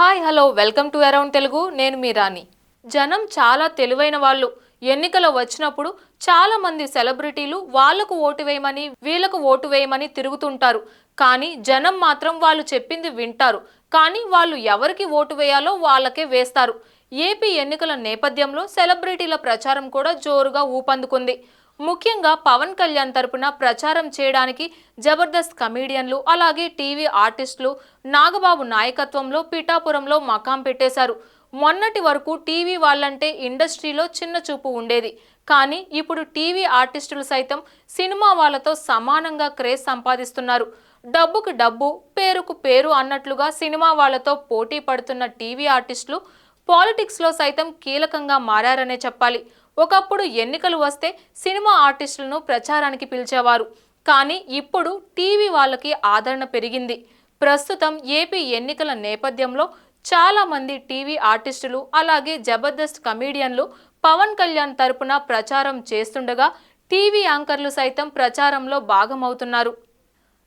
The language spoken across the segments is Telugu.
Hi hello welcome to around Telugu. నేను మీ రాణి. జనం చాలా తెలివైన వాళ్ళు. ఎన్నికలు వచ్చినప్పుడు చాలా మంది సెలబ్రిటీలు వాళ్ళకు ఓటు వేయమని వీళ్ళకు ఓటు వేయమని తిరుగుతుంటారు. కానీ జనం మాత్రం వాళ్ళు చెప్పింది వింటారు. కానీ వాళ్ళు ఎవరికి ఓటు వేయాలో వాళ్ళకే వేస్తారు. ఏపీ ఎన్నికల నేపథ్యంలో సెలబ్రిటీల ప్రచారం కూడా జోరుగా ఊపందుకుంది. ముఖ్యంగా పవన్ కళ్యాణ్ తరపున ప్రచారం చేయడానికి జబర్దస్త్ కమీడియన్లు అలాగే టీవీ ఆర్టిస్టులు నాగబాబు నాయకత్వంలో పిఠాపురంలో మకాం పెట్టేశారు. మొన్నటి వరకు టీవీ వాళ్ళంటే ఇండస్ట్రీలో చిన్న చూపు ఉండేది. కానీ ఇప్పుడు టీవీ ఆర్టిస్టులు సైతం సినిమా వాళ్ళతో సమానంగా క్రేజ్ సంపాదిస్తున్నారు. డబ్బుకు డబ్బు పేరుకు పేరు అన్నట్లుగా సినిమా వాళ్ళతో పోటీ పడుతున్న టీవీ ఆర్టిస్టులు పాలిటిక్స్లో సైతం కీలకంగా మారారనే చెప్పాలి. ఒకప్పుడు ఎన్నికలు వస్తే సినిమా ఆర్టిస్టులను ప్రచారానికి పిలిచేవారు. కానీ ఇప్పుడు టీవీ వాళ్ళకి ఆదరణ పెరిగింది. ప్రస్తుతం ఏపీ ఎన్నికల నేపథ్యంలో చాలామంది టీవీ ఆర్టిస్టులు అలాగే జబర్దస్త్ కమీడియన్లు పవన్ కళ్యాణ్ తరపున ప్రచారం చేస్తుండగా టీవీ యాంకర్లు సైతం ప్రచారంలో భాగమవుతున్నారు.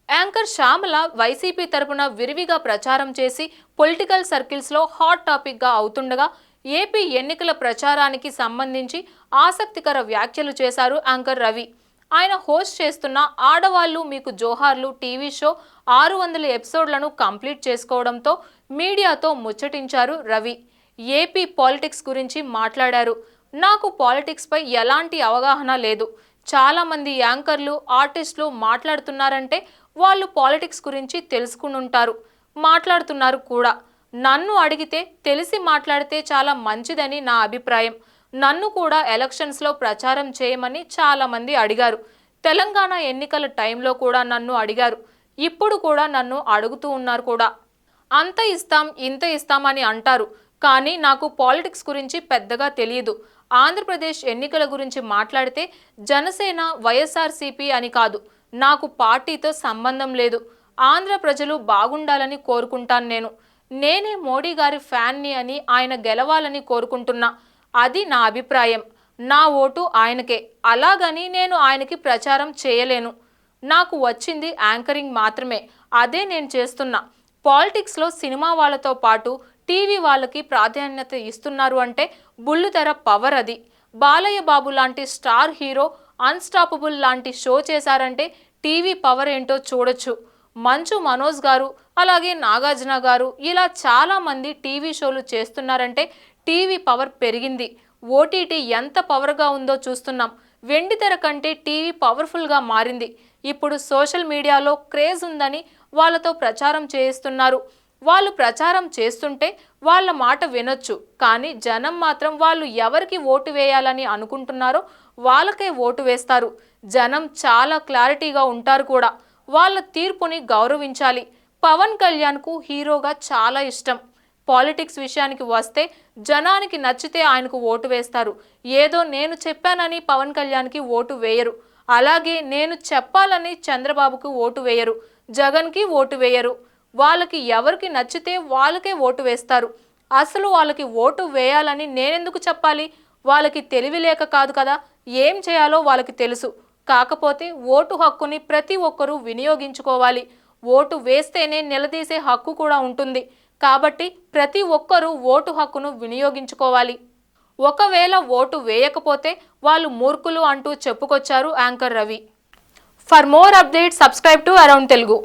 యాంకర్ శ్యామల వైసీపీ తరపున విరివిగా ప్రచారం చేసి పొలిటికల్ సర్కిల్స్లో హాట్ టాపిక్గా అవుతుండగా ఏపీ ఎన్నికల ప్రచారానికి సంబంధించి ఆసక్తికర వ్యాఖ్యలు చేశారు యాంకర్ రవి. ఆయన హోస్ట్ చేస్తున్న ఆడవాళ్ళు మీకు జోహార్లు టీవీ షో ఆరు వందల ఎపిసోడ్లను కంప్లీట్ చేసుకోవడంతో మీడియాతో ముచ్చటించారు రవి. ఏపీ పాలిటిక్స్ గురించి మాట్లాడారు. నాకు పాలిటిక్స్పై ఎలాంటి అవగాహన లేదు. చాలామంది యాంకర్లు ఆర్టిస్టులు మాట్లాడుతున్నారంటే వాళ్ళు పాలిటిక్స్ గురించి తెలుసుకుని ఉంటారు మాట్లాడుతున్నారు కూడా. నన్ను అడిగితే తెలిసి మాట్లాడితే చాలా మంచిదని నా అభిప్రాయం. నన్ను కూడా ఎలక్షన్స్లో ప్రచారం చేయమని చాలామంది అడిగారు. తెలంగాణ ఎన్నికల టైంలో కూడా నన్ను అడిగారు. ఇప్పుడు కూడా నన్ను అడుగుతూ ఉన్నారు కూడా. అంత ఇస్తాం ఇంత ఇస్తామని అంటారు. కానీ నాకు పాలిటిక్స్ గురించి పెద్దగా తెలియదు ఆంధ్రప్రదేశ్ ఎన్నికల గురించి మాట్లాడితే జనసేన వైఎస్ఆర్సీపీ అని కాదు. నాకు పార్టీతో సంబంధం లేదు. ఆంధ్ర ప్రజలు బాగుండాలని కోరుకుంటాను నేను. నేనే మోడీ గారి ఫ్యాన్ని అని ఆయన గెలవాలని కోరుకుంటున్నా. అది నా అభిప్రాయం. నా ఓటు ఆయనకే. అలాగని నేను ఆయనకి ప్రచారం చేయలేను. నాకు వచ్చింది యాంకరింగ్ మాత్రమే. అదే నేను చేస్తున్నా. పాలిటిక్స్లో సినిమా వాళ్ళతో పాటు టీవీ వాళ్ళకి ప్రాధాన్యత ఇస్తున్నారు అంటే బుల్లుతెర పవర్ అది. బాలయ్య బాబు లాంటి స్టార్ హీరో అన్స్టాపబుల్ లాంటి షో చేశారంటే టీవీ పవర్ ఏంటో చూడొచ్చు. మంచు మనోజ్ గారు అలాగే నాగార్జున గారు ఇలా చాలామంది టీవీ షోలు చేస్తున్నారంటే టీవీ పవర్ పెరిగింది. ఓటీటీ ఎంత పవర్గా ఉందో చూస్తున్నాం. వెండి తెర కంటే టీవీ పవర్ఫుల్గా మారింది. ఇప్పుడు సోషల్ మీడియాలో క్రేజ్ ఉందని వాళ్ళతో ప్రచారం చేయిస్తున్నారు. వాళ్ళు ప్రచారం చేస్తుంటే వాళ్ళ మాట వినొచ్చు. కానీ జనం మాత్రం వాళ్ళు ఎవరికి ఓటు వేయాలని అనుకుంటున్నారో వాళ్ళకే ఓటు వేస్తారు. జనం చాలా క్లారిటీగా ఉంటారు కూడా. వాళ్ళ తీర్పుని గౌరవించాలి. పవన్ కళ్యాణ్కు హీరోగా చాలా ఇష్టం. పాలిటిక్స్ విషయానికి వస్తే జనానికి నచ్చితే ఆయనకు ఓటు వేస్తారు. ఏదో నేను చెప్పానని పవన్ కళ్యాణ్కి ఓటు వేయరు. అలాగే నేను చెప్పాలని చంద్రబాబుకు ఓటు వేయరు. జగన్కి ఓటు వేయరు. వాళ్ళకి ఎవరికి నచ్చితే వాళ్ళకే ఓటు వేస్తారు. అసలు వాళ్ళకి ఓటు వేయాలని నేనెందుకు చెప్పాలి? వాళ్ళకి తెలివి లేక కాదు కదా? ఏం చేయాలో వాళ్ళకి తెలుసు. కాకపోతే ఓటు హక్కుని ప్రతి ఒక్కరూ వినియోగించుకోవాలి. ఓటు వేస్తేనే నిలదీసే హక్కు కూడా ఉంటుంది. కాబట్టి ప్రతి ఒక్కరూ ఓటు హక్కును వినియోగించుకోవాలి. ఒకవేళ ఓటు వేయకపోతే వాళ్ళు మూర్ఖులు అంటూ చెప్పుకొచ్చారు anchor Ravi. For more update subscribe to around Telugu.